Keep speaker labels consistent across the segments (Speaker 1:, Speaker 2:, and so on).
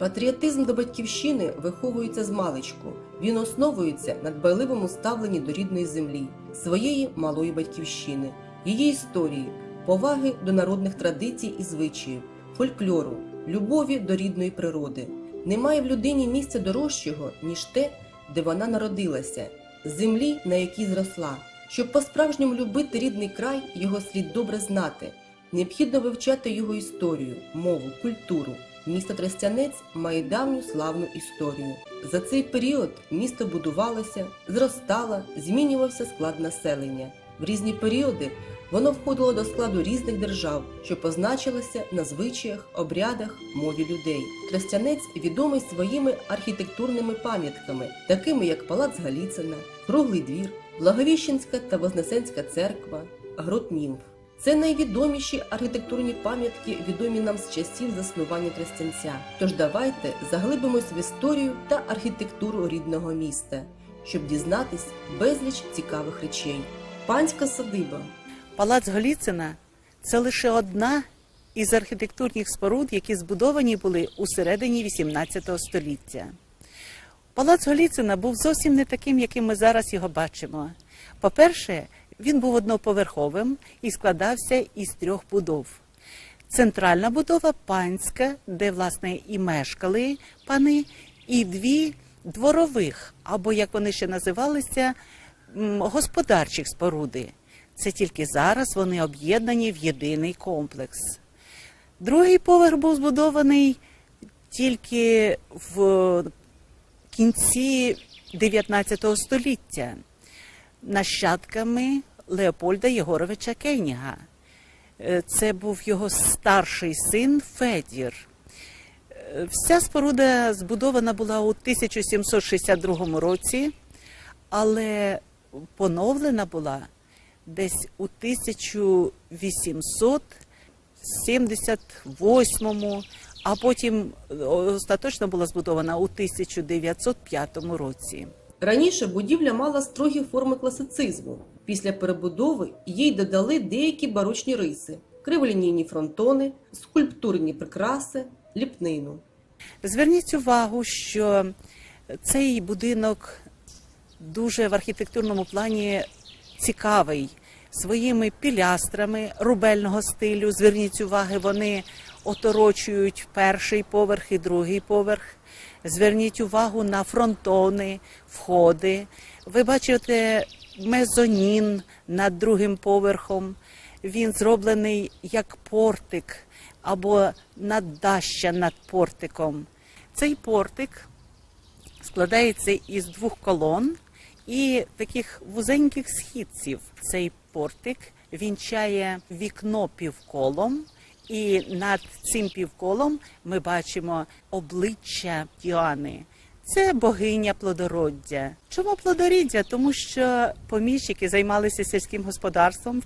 Speaker 1: Патріотизм до батьківщини виховується з маличку. Він основується на дбайливому ставленні до рідної землі, своєї малої батьківщини, її історії, поваги до народних традицій і звичаїв, фольклору, любові до рідної природи. Немає в людині місця дорожчого, ніж те, де вона народилася, землі, на якій зросла. Щоб по-справжньому любити рідний край, його слід добре знати. Необхідно вивчати його історію, мову, культуру. Місто Тростянець має давню славну історію. За цей період місто будувалося, зростало, змінювався склад населення. В різні періоди воно входило до складу різних держав, що позначилося на звичаях, обрядах, мові людей. Тростянець відомий своїми архітектурними пам'ятками, такими як Палац Галіцина, Круглий двір, Благовіщенська та Вознесенська церква, Грот Німф. Це найвідоміші архітектурні пам'ятки, відомі нам з часів заснування Тростянця. Тож давайте заглибимось в історію та архітектуру рідного міста, щоб дізнатись безліч цікавих речей. Панська садиба
Speaker 2: Палац Голіцина це лише одна із архітектурних споруд, які збудовані були у середині XVIII століття. Палац Голіцина був зовсім не таким, яким ми зараз його бачимо. По-перше, він був одноповерховим і складався із трьох будов. Центральна будова панська, де власне і мешкали пани, і дві дворових, або як вони ще називалися, господарчих споруди. Це тільки зараз вони об'єднані в єдиний комплекс. Другий поверх був збудований тільки в кінці 19 століття нащадками Леопольда Єгоровича Кейніга. Е, Це був його старший син Федір. Е, Вся споруда збудована була у 1762 році, але поновлена була десь у 1878, а потім е, остаточно була збудована у 1905 році.
Speaker 1: Раніше будівля мала строгі форми класицизму. Після перебудови їй додали деякі барочні риси, криволінійні фронтони, скульптурні прикраси, ліпнину.
Speaker 2: Зверніть увагу, що цей будинок дуже в архітектурному плані цікавий своїми пілястрами рубельного стилю. Зверніть уваги, вони оторочують перший поверх і другий поверх. Зверніть увагу на фронтони, входи. Ви бачите мезонін над другим поверхом. Він зроблений як портик або наддаща над портиком. Цей портик складається із двох колон і таких вузеньких східців. Цей портик вінчає вікно півколом, і над цим півколом ми бачимо обличчя Діани. Це богиня плодороддя. Чому плодоріддя? Тому що поміщики займалися сільським господарством.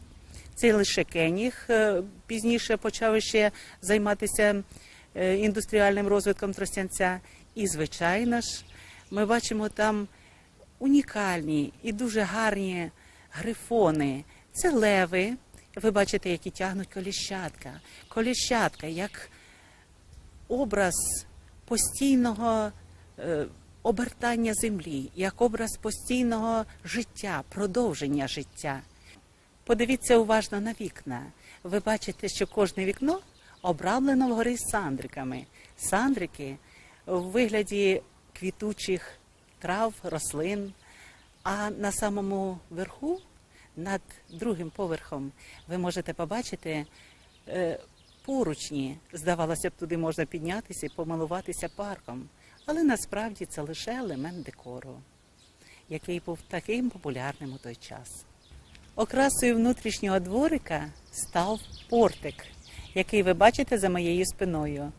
Speaker 2: Це лише Кеніг е, пізніше почав ще займатися е, індустріальним розвитком Тростянця. І, звичайно ж, ми бачимо там унікальні і дуже гарні грифони. Це леви. Ви бачите, які тягнуть коліщатка. Коліщатка як образ постійного обертання землі, як образ постійного життя, продовження життя. Подивіться уважно на вікна. Ви бачите, що кожне вікно обрамлено вгори сандриками. Сандрики в вигляді квітучих трав, рослин. А на самому верху, над другим поверхом, ви можете побачити е, поручні. Здавалося б, туди можна піднятися і помилуватися парком. Але насправді це лише елемент декору, який був таким популярним у той час. Окрасою внутрішнього дворика став портик, який ви бачите за моєю спиною.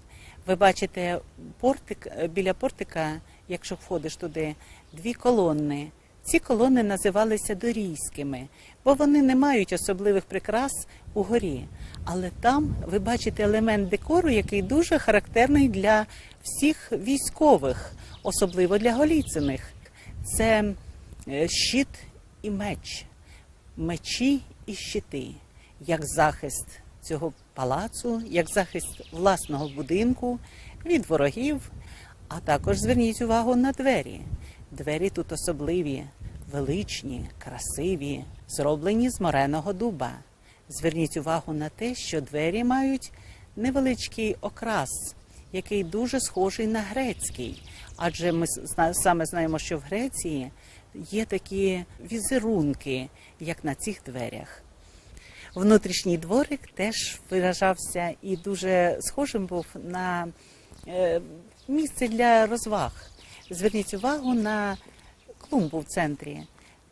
Speaker 2: Ви бачите портик е, біля портика, якщо входиш туди, дві колони. Ці колони називалися дорійськими, бо вони не мають особливих прикрас угорі. Але там ви бачите елемент декору, який дуже характерний для всіх військових, особливо для голіциних. Це е, щит і меч мечі і щити, як захист цього палацу, як захист власного будинку від ворогів. А також зверніть увагу на двері. Двері тут особливі, величні, красиві, зроблені з мореного дуба. Зверніть увагу на те, що двері мають невеличкий окрас, який дуже схожий на грецький. Адже ми саме знаємо, що в Греції є такі візерунки, як на цих дверях. Внутрішній дворик теж виражався і дуже схожим був на е, місце для розваг. Зверніть увагу на клумбу в центрі.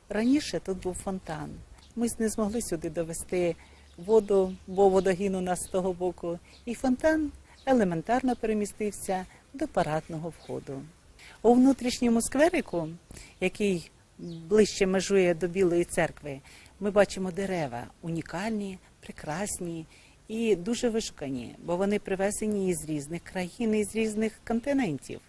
Speaker 2: Раніше тут був фонтан. Ми не змогли сюди довести воду, бо водогін у нас з того боку. І фонтан елементарно перемістився до парадного входу. У внутрішньому скверику, який ближче межує до Білої церкви, ми бачимо дерева унікальні, прекрасні і дуже вишукані, бо вони привезені із різних країн, із різних континентів.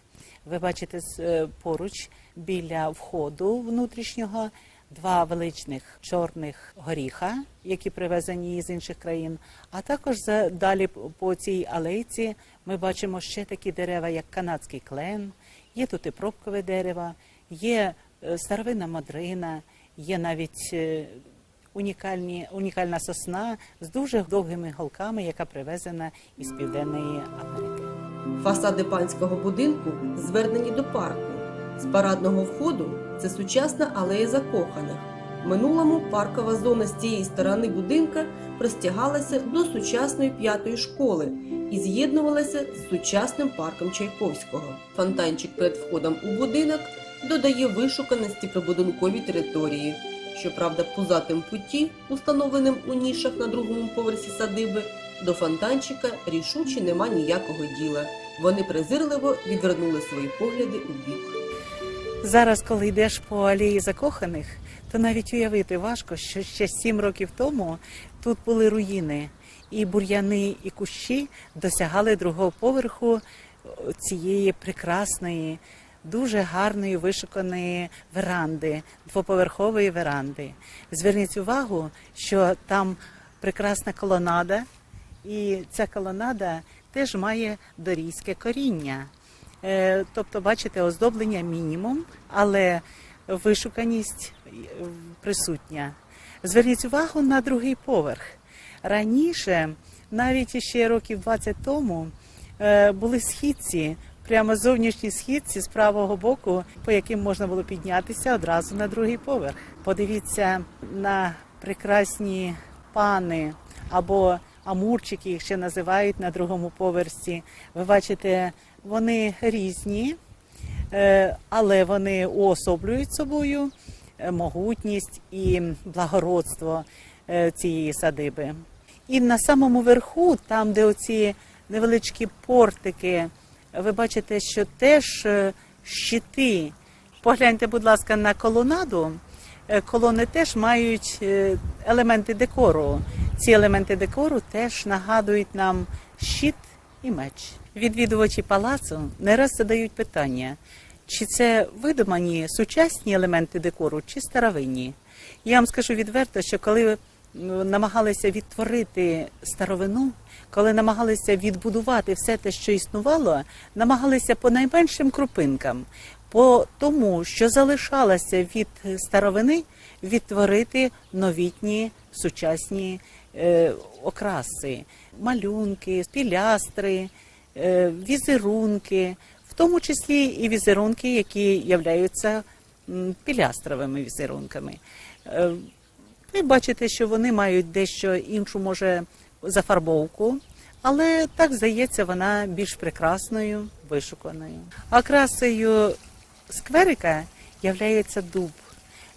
Speaker 2: Ви бачите е, поруч біля входу внутрішнього два величних чорних горіха, які привезені з інших країн. А також далі по цій алейці ми бачимо ще такі дерева, як канадський клен, є тут і пробкове дерево, є е, старовинна мадрина, є навіть е, унікальні, унікальна сосна з дуже довгими голками, яка привезена із Південної Америки.
Speaker 1: Фасади панського будинку звернені до парку. З парадного входу це сучасна алея закоханих. Минулому паркова зона з цієї сторони будинка простягалася до сучасної п'ятої школи і з'єднувалася з сучасним парком Чайковського. Фонтанчик перед входом у будинок додає вишуканості прибудинковій території. Щоправда, пузатим путі, установленим у нішах на другому поверсі садиби, до фонтанчика рішуче нема ніякого діла. Вони презирливо відвернули свої погляди у бік.
Speaker 2: Зараз, коли йдеш по алеї закоханих, то навіть уявити важко, що ще сім років тому тут були руїни, і бур'яни, і кущі досягали другого поверху цієї прекрасної, дуже гарної вишуканої веранди, двоповерхової веранди. Зверніть увагу, що там прекрасна колонада, і ця колонада теж має дорійське коріння. Е, Тобто, бачите, оздоблення мінімум, але вишуканість е, присутня. Зверніть увагу на другий поверх. Раніше, навіть ще років 20 тому, е, були східці, прямо зовнішні східці з правого боку, по яким можна було піднятися одразу на другий поверх. Подивіться на прекрасні пани або амурчики, їх ще називають на другому поверсі. Ви бачите, вони різні, е, але вони уособлюють собою е, могутність і благородство е, цієї садиби. І на самому верху, там, де оці невеличкі портики, ви бачите, що теж щити. Погляньте, будь ласка, на колонаду. Колони теж мають елементи декору. Ці елементи декору теж нагадують нам щит і меч. Відвідувачі палацу не раз задають питання, чи це видумані сучасні елементи декору, чи старовинні. Я вам скажу відверто, що коли намагалися відтворити старовину, коли намагалися відбудувати все те, що існувало, намагалися по найменшим крупинкам, по тому, що залишалося від старовини, відтворити новітні сучасні е, окраси, малюнки, пілястри, е, візерунки, в тому числі і візерунки, які являються пілястровими візерунками. Е, ви бачите, що вони мають дещо іншу, може, зафарбовку, але так здається, вона більш прекрасною, вишуканою. Окрасою скверика являється дуб.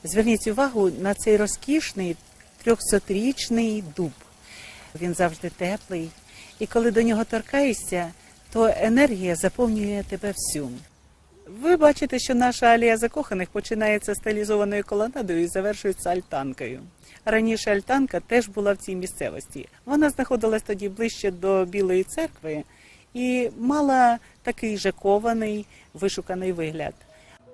Speaker 2: Зверніть увагу на цей розкішний 300-річний дуб. Він завжди теплий, і коли до нього торкаєшся, то енергія заповнює тебе всю. Ви бачите, що наша алія закоханих починається стилізованою колонадою і завершується альтанкою. Раніше альтанка теж була в цій місцевості. Вона знаходилась тоді ближче до Білої церкви і мала такий же кований, вишуканий вигляд.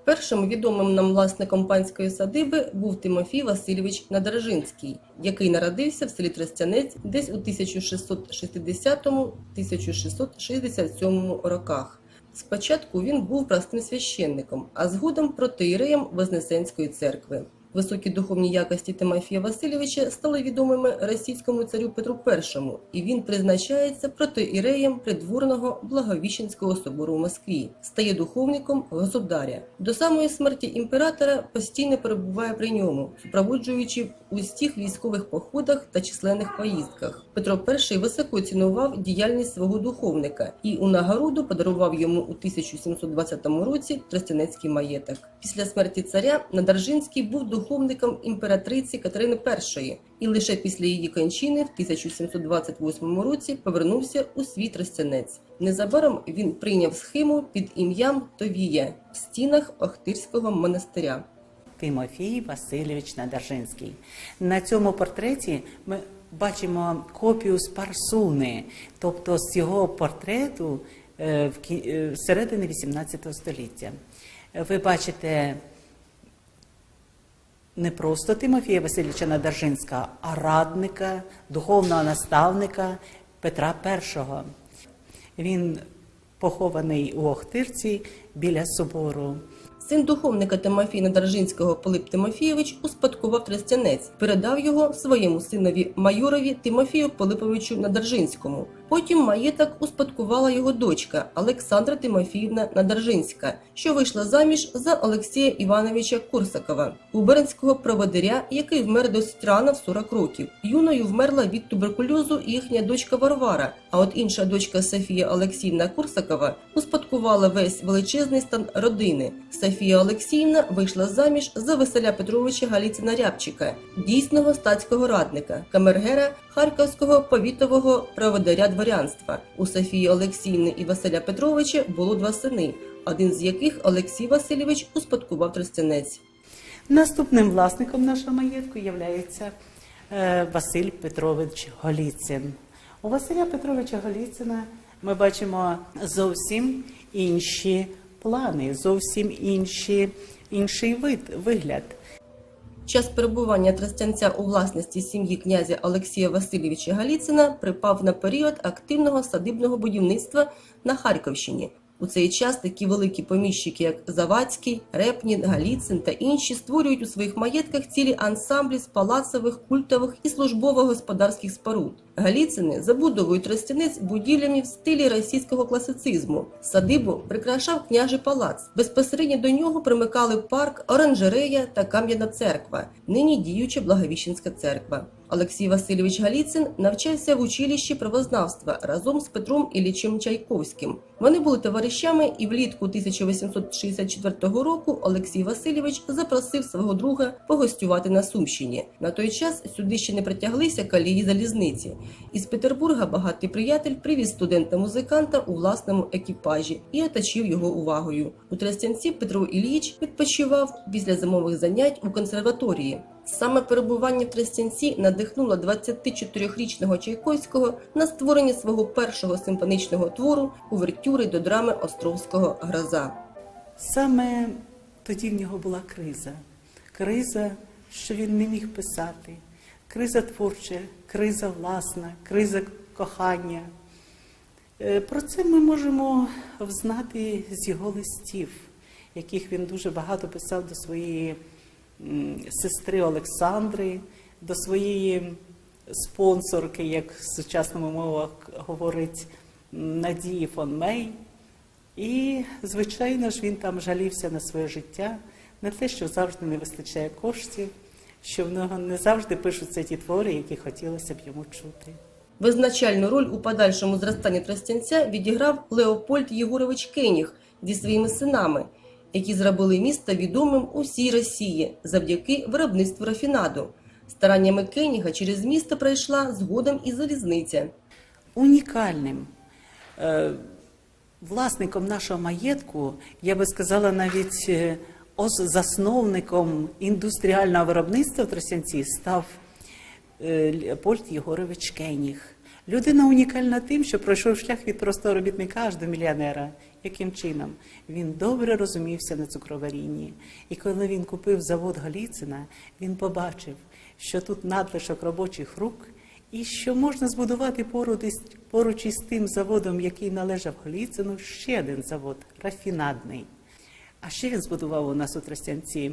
Speaker 1: Першим відомим нам власником панської садиби був Тимофій Васильович Надражинський, який народився в селі Тростянець десь у 1660-1667 роках. Спочатку він був простим священником, а згодом протиреєм Вознесенської церкви. Високі духовні якості Тимофія Васильовича стали відомими російському царю Петру І, і він призначається протоіреєм придворного Благовіщенського собору в Москві, стає духовником государя. До самої смерті імператора постійно перебуває при ньому, супроводжуючи в усіх військових походах та численних поїздках. Петро І високо цінував діяльність свого духовника і у нагороду подарував йому у 1720 році Тростянецький маєток. Після смерті царя Надаржинський був духовником імператриці Катерини І і лише після її кончини в 1728 році повернувся у свій Тростянець. Незабаром він прийняв схему під ім'ям Товія в стінах Охтирського монастиря.
Speaker 2: Тимофій Васильович Надержинський. На цьому портреті ми бачимо копію з парсуни, тобто з його портрету е, в е, середини XVIII століття. Ви бачите не просто Тимофія Васильовича Надержинського, а радника, духовного наставника Петра І. Він похований у Охтирці біля собору.
Speaker 1: Син духовника Тимофія Надаржинського Пилип Тимофійович успадкував Тростянець, передав його своєму синові майорові Тимофію Пилиповичу Надаржинському. Потім маєток успадкувала його дочка Олександра Тимофіївна Надаржинська, що вийшла заміж за Олексія Івановича Курсакова, губернського проводиря, який вмер досить рано в 40 років. Юною вмерла від туберкульозу їхня дочка Варвара, а от інша дочка Софія Олексіївна Курсакова успадкувала весь величезний стан родини. Софія Олексіївна вийшла заміж за Василя Петровича Галіцина Рябчика, дійсного статського радника, камергера Харківського повітового проводаря дворянства. У Софії Олексіївни і Василя Петровича було два сини, один з яких Олексій Васильович успадкував Тростянець.
Speaker 2: Наступним власником нашого маєтку є Василь Петрович Голіцин. У Василя Петровича Голіцина ми бачимо зовсім інші плани, зовсім інші, інший вид, вигляд.
Speaker 1: Час перебування Тростянця у власності сім'ї князя Олексія Васильовича Галіцина припав на період активного садибного будівництва на Харківщині. У цей час такі великі поміщики, як Завадський, Репнін, Галіцин та інші, створюють у своїх маєтках цілі ансамблі з палацових, культових і службово-господарських споруд. Галіцини забудовують тростянець будівлями в стилі російського класицизму. Садибу прикрашав княжий палац. Безпосередньо до нього примикали парк, оранжерея та кам'яна церква, нині діюча Благовіщенська церква. Олексій Васильович Галіцин навчався в училищі правознавства разом з Петром Іллічем Чайковським. Вони були товаришами, і влітку 1864 року Олексій Васильович запросив свого друга погостювати на Сумщині. На той час сюди ще не притяглися калії залізниці. Із Петербурга багатий приятель привіз студента-музиканта у власному екіпажі і оточив його увагою. У Тростянці Петро Ілліч відпочивав після зимових занять у консерваторії. Саме перебування в Тростянці надихнуло 24-річного Чайковського на створення свого першого симфонічного твору увертюри до драми Островського гроза.
Speaker 2: Саме тоді в нього була криза. Криза, що він не міг писати, криза творча, криза власна, криза кохання. Е, Про це ми можемо взнати з його листів, яких він дуже багато писав до своєї сестри Олександри, до своєї спонсорки, як в сучасному мовах говорить Надії фон Мей. І, звичайно ж, він там жалівся на своє життя, на те, що завжди не вистачає коштів, що в нього не завжди пишуться ті твори, які хотілося б йому чути.
Speaker 1: Визначальну роль у подальшому зростанні Тростянця відіграв Леопольд Єгорович Кеніг зі своїми синами, які зробили місто відомим у всій Росії завдяки виробництву рафінаду. Стараннями Кеніга через місто пройшла згодом і залізниця.
Speaker 2: Унікальним е, власником нашого маєтку, я би сказала, навіть е, засновником індустріального виробництва в Тростянці став е, Леопольд Єгорович Кеніг. Людина унікальна тим, що пройшов шлях від простого робітника аж до мільйонера. Яким чином? Він добре розумівся на цукроварінні. І коли він купив завод Голіцина, він побачив, що тут надлишок робочих рук, і що можна збудувати поруч із, тим заводом, який належав Голіцину, ще один завод рафінадний. А ще він збудував у нас у Тростянці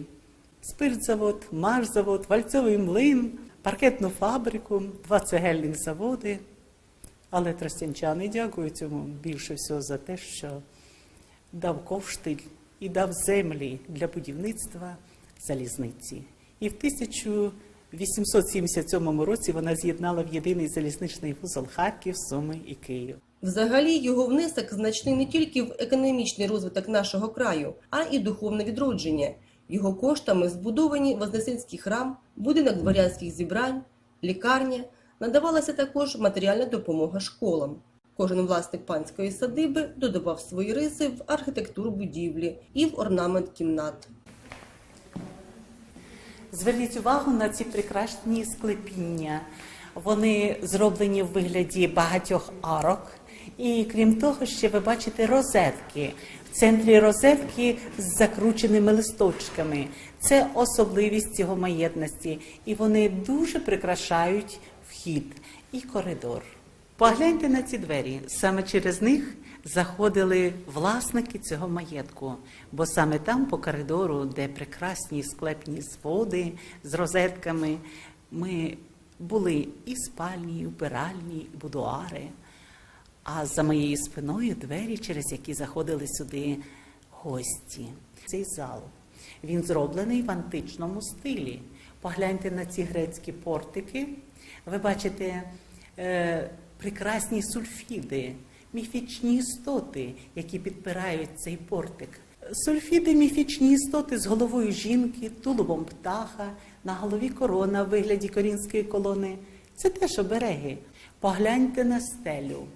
Speaker 2: спиртзавод, марзавод, вальцовий млин, паркетну фабрику, два цегельних заводи. Але тростянчани дякують цьому більше всього за те, що дав ковштиль і дав землі для будівництва залізниці. І в 1877 році вона з'єднала в єдиний залізничний вузол Харків, Суми і Київ.
Speaker 1: Взагалі його внесок значний не тільки в економічний розвиток нашого краю, а і духовне відродження. Його коштами збудовані Вознесенський храм, будинок дворянських зібрань, лікарня. Надавалася також матеріальна допомога школам. Кожен власник панської садиби додавав свої риси в архітектуру будівлі і в орнамент кімнат.
Speaker 2: Зверніть увагу на ці прекрасні склепіння. Вони зроблені в вигляді багатьох арок. І крім того, ще ви бачите розетки. В центрі розетки з закрученими листочками. Це особливість цього маєтності. І вони дуже прикрашають вхід і коридор. Погляньте на ці двері. Саме через них заходили власники цього маєтку, бо саме там, по коридору, де прекрасні склепні своди з розетками, ми були і спальні, і вбиральні, і будуари. А за моєю спиною двері, через які заходили сюди гості. Цей зал він зроблений в античному стилі. Погляньте на ці грецькі портики. Ви бачите е, прекрасні сульфіди, міфічні істоти, які підпирають цей портик. Сульфіди міфічні істоти з головою жінки, тулубом птаха, на голові корона в вигляді корінської колони. Це теж обереги. Погляньте на стелю.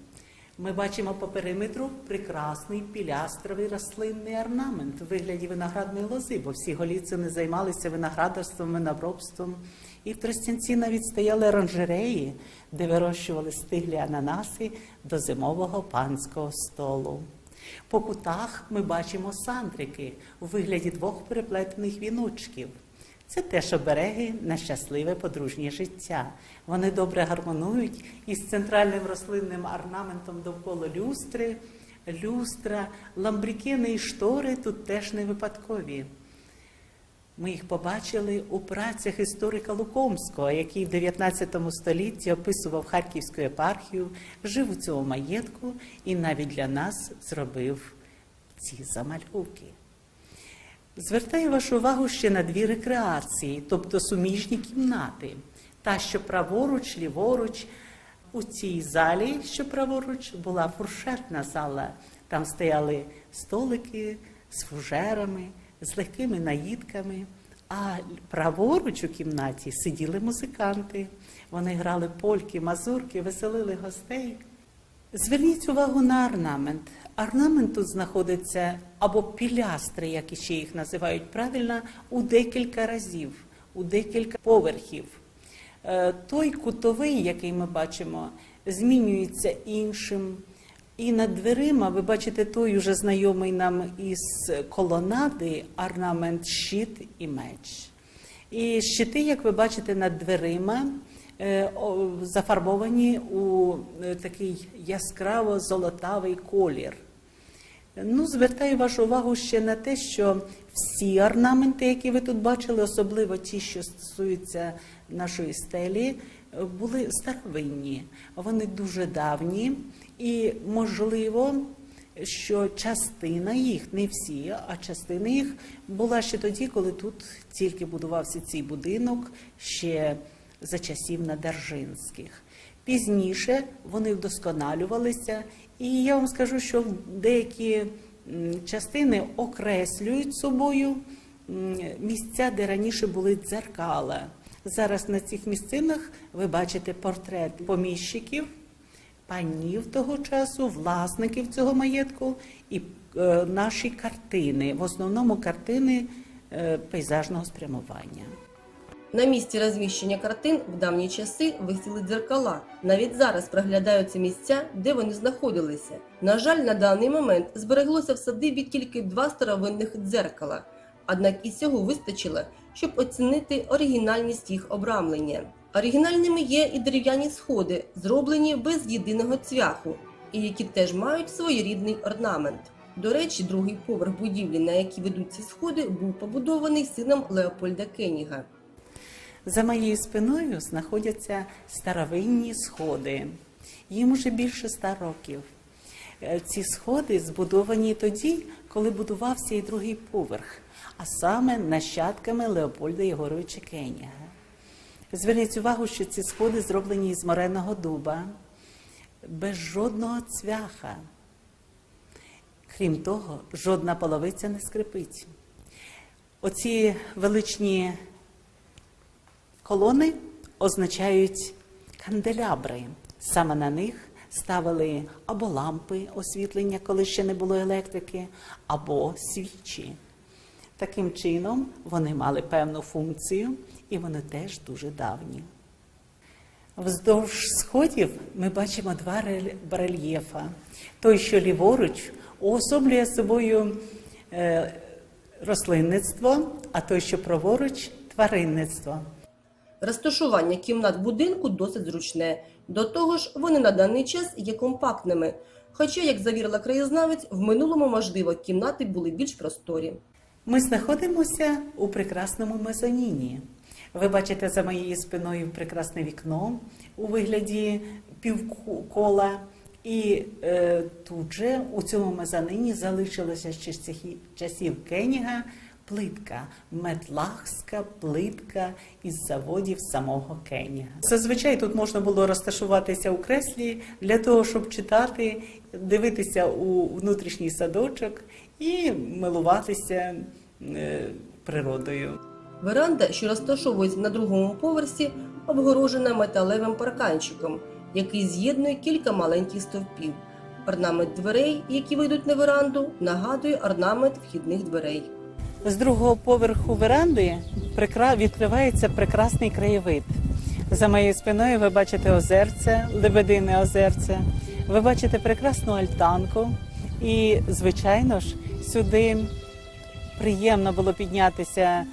Speaker 2: Ми бачимо по периметру прекрасний пілястровий рослинний орнамент у вигляді виноградної лози, бо всі голіцини займалися виноградарством, виноробством. І в Тростянці навіть стояли оранжереї, де вирощували стиглі ананаси до зимового панського столу. По кутах ми бачимо сандрики у вигляді двох переплетених віночків. Це теж обереги на щасливе подружнє життя. Вони добре гармонують із центральним рослинним орнаментом довкола люстри, люстра, ламбрікени і штори тут теж не випадкові. Ми їх побачили у працях історика Лукомського, який в 19 столітті описував Харківську епархію, жив у цьому маєтку і навіть для нас зробив ці замальовки. Звертаю вашу увагу ще на дві рекреації, тобто суміжні кімнати. Та, що праворуч, ліворуч. У цій залі, що праворуч, була фуршетна зала. Там стояли столики з фужерами, з легкими наїдками. А праворуч у кімнаті сиділи музиканти. Вони грали польки, мазурки, веселили гостей. Зверніть увагу на орнамент. Орнамент тут знаходиться або пілястри, як іще їх називають правильно, у декілька разів, у декілька поверхів. Е, Той кутовий, який ми бачимо, змінюється іншим. І над дверима ви бачите той уже знайомий нам із колонади орнамент щит і меч. І щити, як ви бачите, над дверима зафарбовані у е, такий яскраво золотавий колір. Ну, звертаю вашу увагу ще на те, що всі орнаменти, які ви тут бачили, особливо ті, що стосуються нашої стелі, були старовинні. Вони дуже давні, і можливо, що частина їх, не всі, а частина їх була ще тоді, коли тут тільки будувався цей будинок ще за часів Надержинських. Пізніше вони вдосконалювалися, і я вам скажу, що деякі частини окреслюють собою місця, де раніше були дзеркала. Зараз на цих місцинах ви бачите портрет поміщиків, панів того часу, власників цього маєтку і е, наші картини, в основному картини е, пейзажного спрямування.
Speaker 1: На місці розміщення картин в давні часи висіли дзеркала. Навіть зараз проглядаються місця, де вони знаходилися. На жаль, на даний момент збереглося в садибі тільки два старовинних дзеркала. Однак і цього вистачило, щоб оцінити оригінальність їх обрамлення. Оригінальними є і дерев'яні сходи, зроблені без єдиного цвяху, і які теж мають своєрідний орнамент. До речі, другий поверх будівлі, на якій ведуть ці сходи, був побудований сином Леопольда Кеніга.
Speaker 2: За моєю спиною знаходяться старовинні сходи. Їм уже більше ста років. Е, Ці сходи збудовані тоді, коли будувався і другий поверх, а саме нащадками Леопольда Єгоровича Кеніга. Зверніть увагу, що ці сходи зроблені із мореного дуба, без жодного цвяха. Крім того, жодна половиця не скрипить. Оці величні Колони означають канделябри. Саме на них ставили або лампи освітлення, коли ще не було електрики, або свічі. Таким чином вони мали певну функцію, і вони теж дуже давні. Вздовж сходів ми бачимо два рель- барельєфа. Той, що ліворуч, уособлює собою е, рослинництво, а той, що праворуч тваринництво.
Speaker 1: Розташування кімнат будинку досить зручне. До того ж, вони на даний час є компактними. Хоча, як завірила краєзнавець, в минулому, можливо, кімнати були більш просторі.
Speaker 2: Ми знаходимося у прекрасному мезоніні. Ви бачите за моєю спиною прекрасне вікно у вигляді півкола. І е, тут же у цьому мезонині залишилася ще з часів Кеніга плитка, метлахська плитка із заводів самого Кеніга. Зазвичай тут можна було розташуватися у креслі для того, щоб читати, дивитися у внутрішній садочок і милуватися е, природою.
Speaker 1: Веранда, що розташовується на другому поверсі, обгорожена металевим парканчиком, який з'єднує кілька маленьких стовпів. Орнамент дверей, які вийдуть на веранду, нагадує орнамент вхідних дверей.
Speaker 2: З другого поверху веранди відкривається прекрасний краєвид. За моєю спиною ви бачите озерце, лебедине озерце. Ви бачите прекрасну альтанку. І, звичайно ж, сюди приємно було піднятися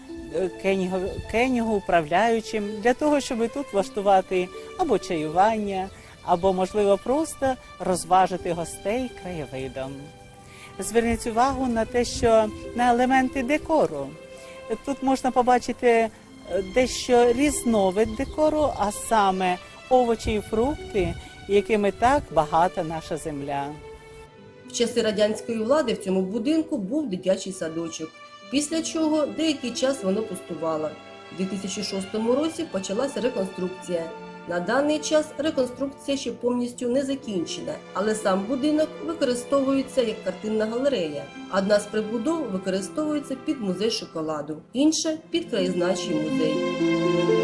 Speaker 2: Кенігу, Кенігу управляючим для того, щоб тут влаштувати або чаювання, або, можливо, просто розважити гостей краєвидом. Зверніть увагу на те, що на елементи декору. Тут можна побачити е, дещо різновид декору, а саме овочі і фрукти, якими так багата наша земля.
Speaker 1: В часи радянської влади в цьому будинку був дитячий садочок, після чого деякий час воно пустувало. У 2006 році почалася реконструкція. На даний час реконструкція ще повністю не закінчена, але сам будинок використовується як картинна галерея. Одна з прибудов використовується під музей шоколаду, інша під краєзнавчий музей.